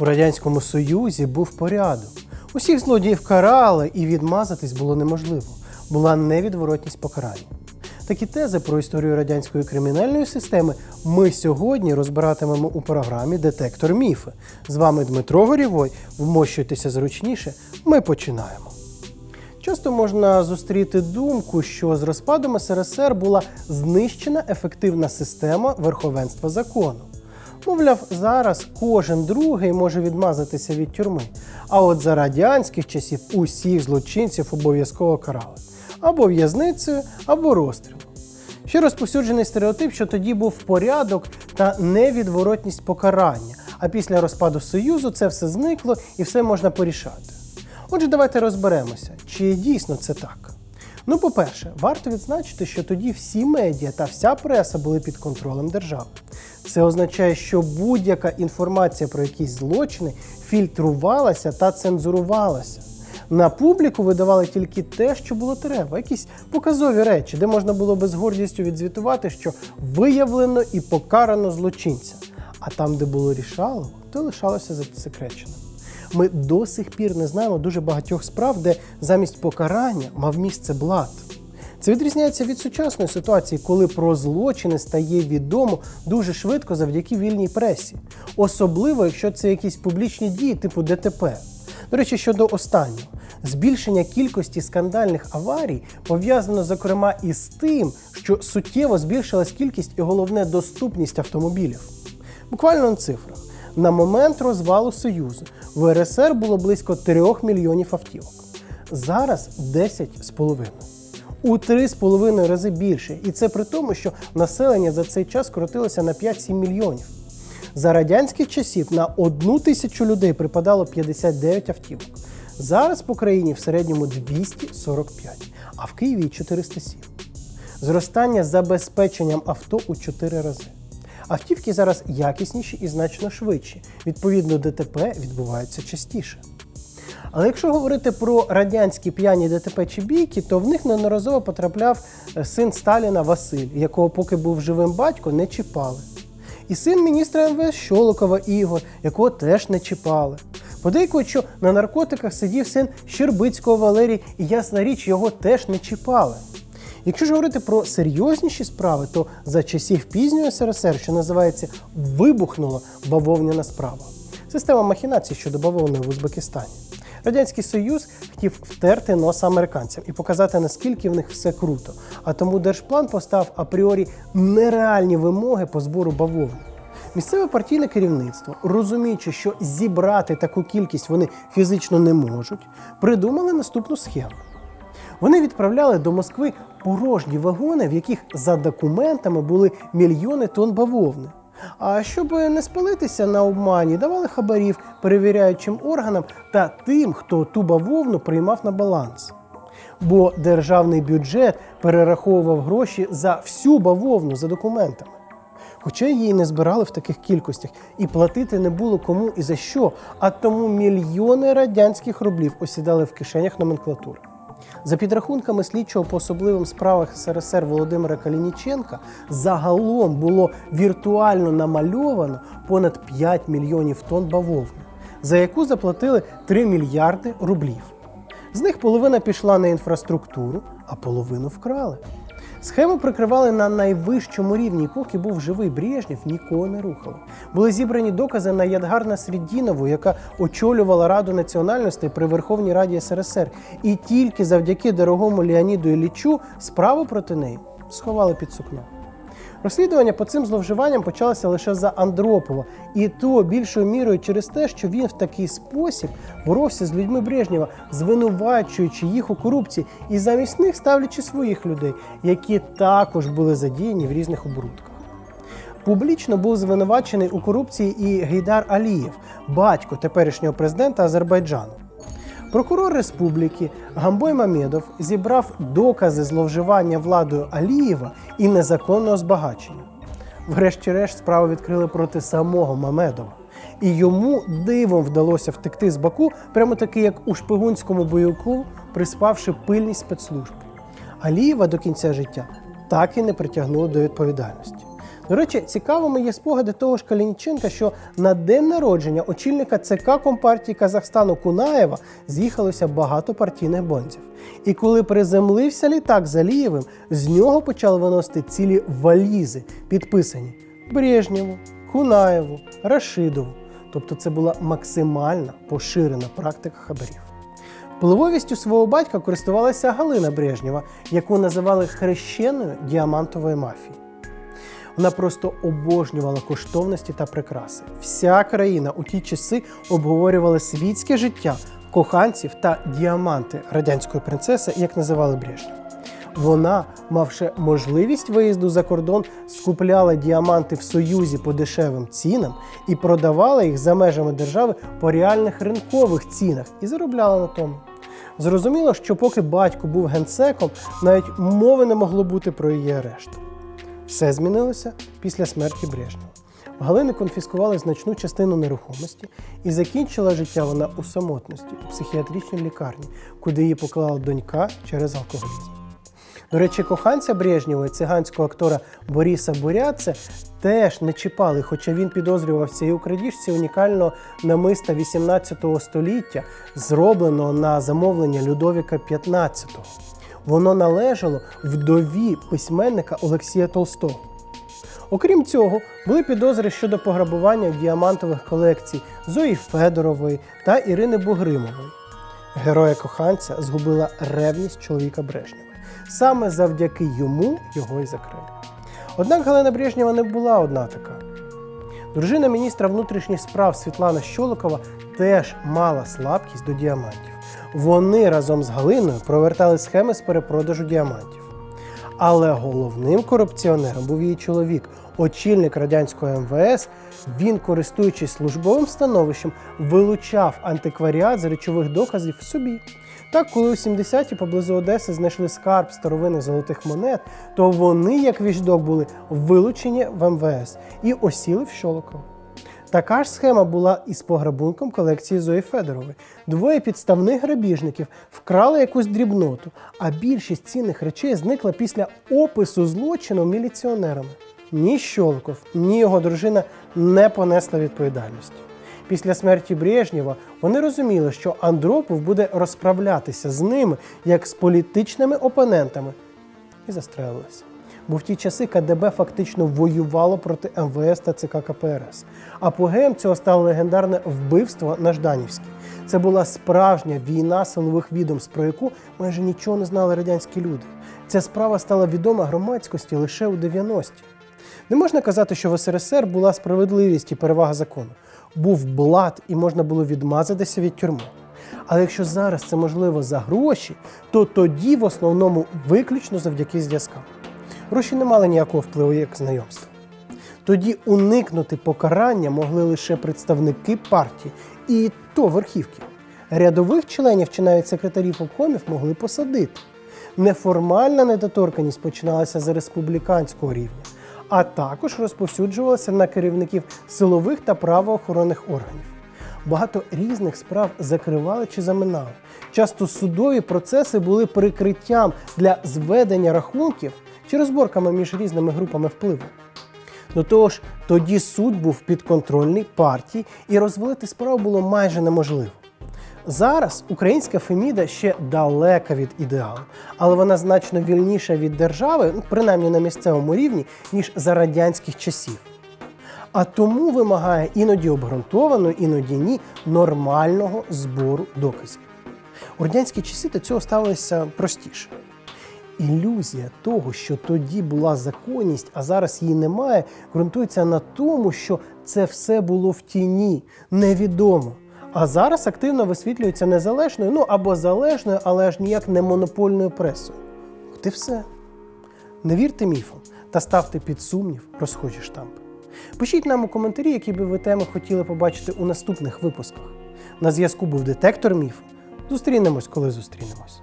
У Радянському Союзі був порядок. Усіх злодіїв карали, і відмазатись було неможливо. Була невідворотність покарання. Такі тези про історію радянської кримінальної системи ми сьогодні розбиратимемо у програмі Детектор міфи. З вами Дмитро Горівой. Вмощуйтеся зручніше. Ми починаємо. Часто можна зустріти думку, що з розпадом СРСР була знищена ефективна система верховенства закону. Мовляв, зараз кожен другий може відмазатися від тюрми. А от за радянських часів усіх злочинців обов'язково карали або в'язницею, або розстрілом. Ще розповсюджений стереотип, що тоді був порядок та невідворотність покарання. А після розпаду Союзу це все зникло і все можна порішати. Отже, давайте розберемося, чи дійсно це так. Ну, по-перше, варто відзначити, що тоді всі медіа та вся преса були під контролем держави. Це означає, що будь-яка інформація про якісь злочини фільтрувалася та цензурувалася. На публіку видавали тільки те, що було треба, якісь показові речі, де можна було би з гордістю відзвітувати, що виявлено і покарано злочинця. А там, де було рішало, то лишалося засекреченим. Ми до сих пір не знаємо дуже багатьох справ, де замість покарання мав місце блат. Це відрізняється від сучасної ситуації, коли про злочини стає відомо дуже швидко завдяки вільній пресі, особливо якщо це якісь публічні дії типу ДТП. До речі, щодо останнього, збільшення кількості скандальних аварій пов'язано зокрема із тим, що суттєво збільшилась кількість і головне доступність автомобілів. Буквально на цифрах. На момент розвалу Союзу в РСР було близько 3 мільйонів автівок. Зараз 10,5. У 3,5 рази більше. І це при тому, що населення за цей час скоротилося на 5-7 мільйонів. За радянських часів на одну тисячу людей припадало 59 автівок. Зараз по країні в середньому 245, а в Києві 407. Зростання забезпеченням авто у 4 рази. Автівки зараз якісніші і значно швидші. Відповідно, ДТП відбуваються частіше. Але якщо говорити про радянські п'яні ДТП чи бійки, то в них неодноразово потрапляв е, син Сталіна Василь, якого поки був живим батько, не чіпали. І син міністра МВС Щолокова Ігор, якого теж не чіпали. Подейкують, що на наркотиках сидів син Щербицького Валерій, і ясна річ, його теж не чіпали. Якщо ж говорити про серйозніші справи, то за часів пізньої СРСР, що називається, вибухнула бавовняна справа. Система махінацій щодо бавовни в Узбекистані. Радянський Союз хотів втерти носа американцям і показати, наскільки в них все круто. А тому держплан постав апріорі нереальні вимоги по збору бавовни. Місцеве партійне керівництво, розуміючи, що зібрати таку кількість вони фізично не можуть, придумали наступну схему. Вони відправляли до Москви порожні вагони, в яких за документами були мільйони тонн бавовни. А щоб не спалитися на обмані, давали хабарів перевіряючим органам та тим, хто ту бавовну приймав на баланс. Бо державний бюджет перераховував гроші за всю бавовну за документами. Хоча її не збирали в таких кількостях і платити не було кому і за що, а тому мільйони радянських рублів осідали в кишенях номенклатури. За підрахунками слідчого по особливим справах СРСР Володимира Калініченка, загалом було віртуально намальовано понад 5 мільйонів тонн бавовни, за яку заплатили 3 мільярди рублів. З них половина пішла на інфраструктуру, а половину вкрали. Схему прикривали на найвищому рівні, поки був живий Брежнєв, нікого не рухали. Були зібрані докази на Ядгарна Средінову, яка очолювала Раду національностей при Верховній Раді СРСР. І тільки завдяки дорогому Леоніду Іллічу справу проти неї сховали під сукно. Розслідування по цим зловживанням почалося лише за Андропова, і то більшою мірою через те, що він в такий спосіб боровся з людьми Брежнєва, звинувачуючи їх у корупції і замість них ставлячи своїх людей, які також були задіяні в різних оборудках. Публічно був звинувачений у корупції і Гейдар Алієв, батько теперішнього президента Азербайджану. Прокурор республіки Гамбой Мамедов зібрав докази зловживання владою Алієва і незаконного збагачення. Врешті-решт справу відкрили проти самого Мамедова. І йому дивом вдалося втекти з Баку, прямо таки, як у шпигунському бойовику, приспавши пильність спецслужб. Алієва до кінця життя так і не притягнули до відповідальності. До речі, цікавими є спогади того ж Калініченка, що на день народження очільника ЦК Компартії Казахстану Кунаєва з'їхалося багато партійних бонзів. І коли приземлився літак з Алієвим, з нього почали виносити цілі валізи, підписані Брежнєву, Кунаєву, Рашидову. Тобто це була максимальна поширена практика хабарів. Впливовістю свого батька користувалася Галина Брежнєва, яку називали хрещеною діамантової мафії. Вона просто обожнювала коштовності та прикраси. Вся країна у ті часи обговорювала світське життя коханців та діаманти радянської принцеси, як називали Брежнєва. Вона, мавши можливість виїзду за кордон, скупляла діаманти в Союзі по дешевим цінам і продавала їх за межами держави по реальних ринкових цінах і заробляла на тому. Зрозуміло, що поки батько був генсеком, навіть мови не могло бути про її арешт. Все змінилося після смерті Брежнєва. Галини конфіскували значну частину нерухомості і закінчила життя вона у самотності у психіатричній лікарні, куди її поклала донька через алкоголізм. До речі, коханця Брежнєва, циганського актора Боріса Буряце, теж не чіпали, хоча він підозрювався і у крадіжці унікального намиста 18 століття, зробленого на замовлення Людовіка XV. Воно належало вдові письменника Олексія Толстого. Окрім цього, були підозри щодо пограбування діамантових колекцій Зої Федорової та Ірини Бугримової. Героя коханця згубила ревність чоловіка Брежнєва. Саме завдяки йому його і закрили. Однак Галина Брежнєва не була одна така. Дружина міністра внутрішніх справ Світлана Щолокова теж мала слабкість до діамантів. Вони разом з Галиною провертали схеми з перепродажу діамантів. Але головним корупціонером був її чоловік, очільник радянського МВС. Він, користуючись службовим становищем, вилучав антикваріат з речових доказів собі. Так, коли у 70-ті поблизу Одеси знайшли скарб старовинних золотих монет, то вони, як віждок, були вилучені в МВС і осіли в Щолокова. Така ж схема була і з пограбунком колекції Зої Федорової. Двоє підставних грабіжників вкрали якусь дрібноту, а більшість цінних речей зникла після опису злочину міліціонерами. Ні Щолоков, ні його дружина не понесли відповідальності. Після смерті Брежнєва вони розуміли, що Андропов буде розправлятися з ними як з політичними опонентами, і застрелилися. Бо в ті часи КДБ фактично воювало проти МВС та ЦК КПРС. Апогеєм цього стало легендарне вбивство на Жданівській. Це була справжня війна силових відомств, про яку майже нічого не знали радянські люди. Ця справа стала відома громадськості лише у 90-ті. Не можна казати, що в СРСР була справедливість і перевага закону. Був блат і можна було відмазатися від тюрми. Але якщо зараз це можливо за гроші, то тоді в основному виключно завдяки зв'язкам. Гроші не мали ніякого впливу як знайомство. Тоді уникнути покарання могли лише представники партії, і то верхівки. Рядових членів чи навіть секретарів обкомів могли посадити. Неформальна недоторканність починалася з республіканського рівня, а також розповсюджувалася на керівників силових та правоохоронних органів. Багато різних справ закривали чи заминали. Часто судові процеси були прикриттям для зведення рахунків чи розборками між різними групами впливу. До того ж, тоді суд був підконтрольний партії, і розвалити справу було майже неможливо. Зараз українська Феміда ще далека від ідеалу, але вона значно вільніша від держави, ну, принаймні на місцевому рівні, ніж за радянських часів. А тому вимагає іноді обґрунтованого, іноді ні нормального збору доказів. У радянські часи до цього ставилося простіше. Ілюзія того, що тоді була законність, а зараз її немає, ґрунтується на тому, що це все було в тіні, невідомо. А зараз активно висвітлюється незалежною, ну або залежною, але аж ніяк не монопольною пресою. От і все. Не вірте міфам та ставте під сумнів розхожі штампи. Пишіть нам у коментарі, які би ви теми хотіли побачити у наступних випусках. На зв'язку був детектор міфу. Зустрінемось, коли зустрінемось.